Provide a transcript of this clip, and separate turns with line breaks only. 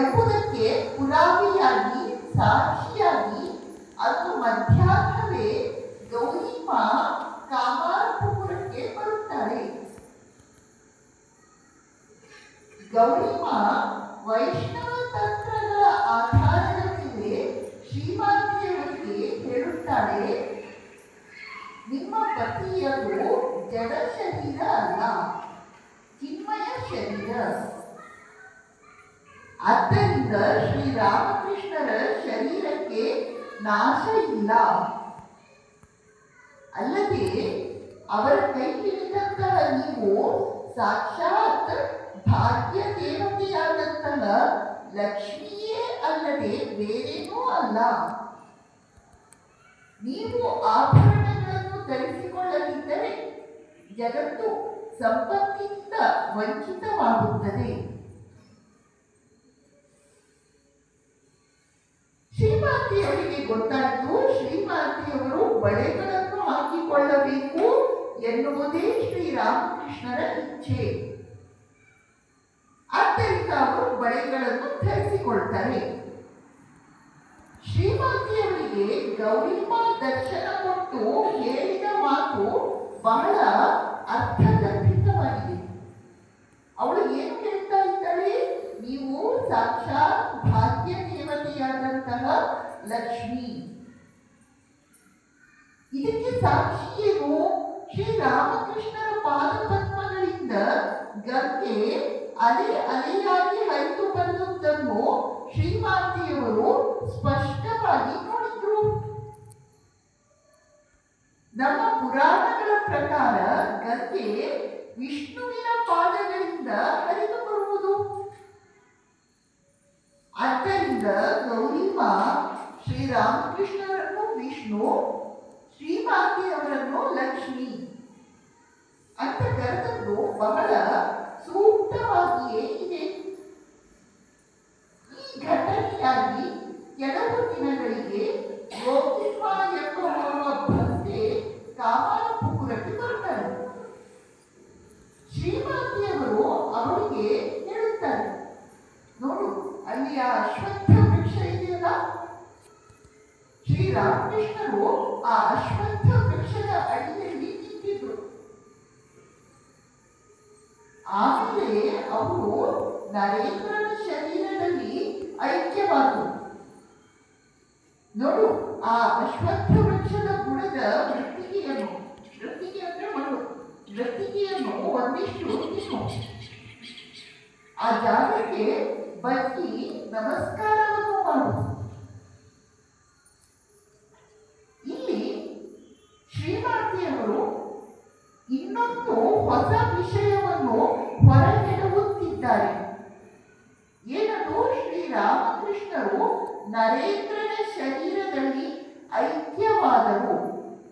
ಎಂಬುದಕ್ಕೆ ಪುರಾವೆಯಾಗಿ, ಸಾಕ್ಷಿಯಾಗಿ, ಅದು ಮಧ್ಯಾಹ್ನವೇ ಗೌರಿಮ ಕಾಮಾರಪುರಕ್ಕೆ ಬರುತ್ತಾಳೆ ಗೌರಿಮ ವೈಷ್ಣವ ತಂತ್ರಗಳ ಆಧಾರದ ಮೇಲೆ ಶ್ರೀಮಾತೆಯವರಿಗೆ ಹೇಳುತ್ತಾರೆ ನಿಮ್ಮ ಪತಿಯರು ಜಡ ಶರೀರ ಅಲ್ಲ, ಚಿನ್ಮಯ ಶರೀರ. ಆದ್ದರಿಂದ ಶ್ರೀರಾಮಕೃಷ್ಣರ ಶರೀರಕ್ಕೆ ನಾಶ ಇಲ್ಲ ಅಲ್ಲದೆ ಅವರ ಕೈ ಹಿಡಿದಂತಹ ನೀವು ಸಾಕ್ಷಾತ್ ಭಾಗ್ಯ ದೇವತೆಯಾದಂತಹ ಲಕ್ಷ್ಮಿಯೇ ಅಲ್ಲದೆ ಬೇರೇನೂ ಅಲ್ಲ. ನೀವು ಆಭರಣಗಳನ್ನು ಧರಿಸಿಕೊಳ್ಳದಿದ್ದರೆ ಜಗತ್ತು ಸಂಪತ್ತಿನಿಂದ ವಂಚಿತವಾಗುತ್ತದೆ. ಶ್ರೀಮಾತೆಯವರಿಗೆ ಗೊತ್ತಾಯಿತು, ಶ್ರೀಮಾತಿಯವರು ಬಳೆಗಳನ್ನು ಹಾಕಿಕೊಳ್ಳಬೇಕು ಎನ್ನುವುದೇ ಶ್ರೀರಾಮಕೃಷ್ಣರ ಇಚ್ಛೆ. ಆದ್ದರಿಂದ ಅವರು ಬಳೆಗಳನ್ನು ಧರಿಸಿಕೊಳ್ತಾರೆ. ಶ್ರೀಮಾತಿಯವರಿಗೆ ಗೌರಿಮ ದರ್ಶನ ಕೊಟ್ಟು ಹೇಳಿದ ಮಾತು ಬಹಳ ಅರ್ಥಗರ್ಭಿತವಾಗಿದೆ. ಅವಳು ಏನು ಹೇಳ್ತಾ ಇದ್ದಾಳೆ? ನೀವು ಸಾಕ್ಷಾತ್ ಭಾಗ್ಯ ದೇವತೆಯಾದಂತಹ ಲಕ್ಷ್ಮಿ. ಇದಕ್ಕೆ ಸಾಕ್ಷಿಯೇನು? ಶ್ರೀ ರಾಮಕೃಷ್ಣರ ಪಾದಪದ್ಮಗಳಿಂದ ಗಂಗೆ ಅಲೆ ಅಲೆಯಾಗಿ ಹರಿದು ಬಂದದ್ದನ್ನು ಶ್ರೀಮಾತೆಯವರು ಸ್ಪಷ್ಟವಾಗಿ ನೋಡಿದ್ರು. ನಮ್ಮ ಪುರಾಣಗಳ ಪ್ರಕಾರ ಗಂಗೆ ವಿಷ್ಣುವಿನ ಪಾದಗಳಿಂದ ಹರಿದು ಬರುವುದು. ಆದ್ದರಿಂದ ಗೌರಿಮ ಶ್ರೀರಾಮಕೃಷ್ಣರನ್ನು ವಿಷ್ಣು, ಶ್ರೀಮಾತೆಯವರನ್ನು ಲಕ್ಷ್ಮಿ. ಅಂತ ಕರೆದದ್ದು ಬಹಳ ಸೂಕ್ತವಾಗಿಯೇ ಇದೆ. ಈ ಘಟನೆಯಾಗಿ ಕೆಲವು ದಿನಗಳಿಗೆ ಗೋಪಿಮ ಎಂಬುವ ಭಕ್ತೆ ಕಾಮಾರಪುರಕ್ಕೆ ಬರ್ತಾರೆ ಶ್ರೀಮಾತೆಯವರು ಅವರಿಗೆ ಹೇಳುತ್ತಾರೆ, ನೋಡು ಅಲ್ಲಿ ಆ ಅಶ್ವತ್ಥ ಶ್ರೀರಾಮಕೃಷ್ಣರು ಆ ಅಶ್ವತ್ಥ ವೃಕ್ಷದ ಅಡಿಯಲ್ಲಿ ನಿಂತಿದ್ರು. ಆಮೇಲೆ ಅವರು ನರೇಂದ್ರನ ಶರೀರದಲ್ಲಿ ಐಕ್ಯವಾದರು ನೋಡು, ಆ ಅಶ್ವತ್ಥ ವೃಕ್ಷದ ಗುಣದ ವೃತ್ತಿಗೆಯನ್ನು, ವೃತ್ತಿಗೆ ಅಂದ್ರೆ ಮಣ್ಣು, ವೃತ್ತಿಗೆಯನ್ನು ಒಂದಿಷ್ಟು ತಿನ್ನು. ಆ ಜಾಗಕ್ಕೆ ಬಗ್ಗಿ ನಮಸ್ಕಾರವನ್ನು ಮಾಡು ಇಲ್ಲಿ ಶ್ರೀಮಾತೆಯವರು ಇನ್ನೊಂದು ಹೊಸ ವಿಷಯವನ್ನು ಹೊರಗೆಡುತ್ತಿದ್ದಾರೆ ಏನದು? ಶ್ರೀರಾಮಕೃಷ್ಣರು ನರೇಂದ್ರನ ಶರೀರದಲ್ಲಿ ಐಕ್ಯವಾದರು.